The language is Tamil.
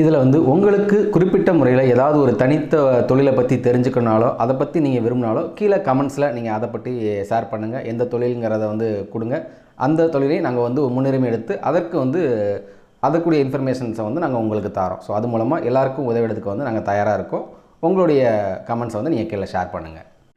இதில் வந்து உங்களுக்கு குறிப்பிட்ட முறையில் ஏதாவது ஒரு தனித்த தொழிலை பற்றி தெரிஞ்சுக்கணுனாலோ அதை பற்றி நீங்கள் விரும்பினாலோ கீழே கமெண்ட்ஸில் நீங்கள் அதை பற்றி ஷேர் பண்ணுங்கள் எந்த தொழிலுங்கிறத வந்து கொடுங்க. அந்த தொழிலை நாங்கள் வந்து முன்னுரிமை எடுத்து அதற்கு வந்து அதற்குரிய இன்ஃபர்மேஷன்ஸை வந்து நாங்கள் உங்களுக்கு தரோம். ஸோ அது மூலமாக எல்லாருக்கும் உதவிடுறதுக்கு வந்து நாங்கள் தயாராக இருக்கோம். உங்களுடைய கமெண்ட்ஸை வந்து நீங்கள் கீழே ஷேர் பண்ணுங்கள்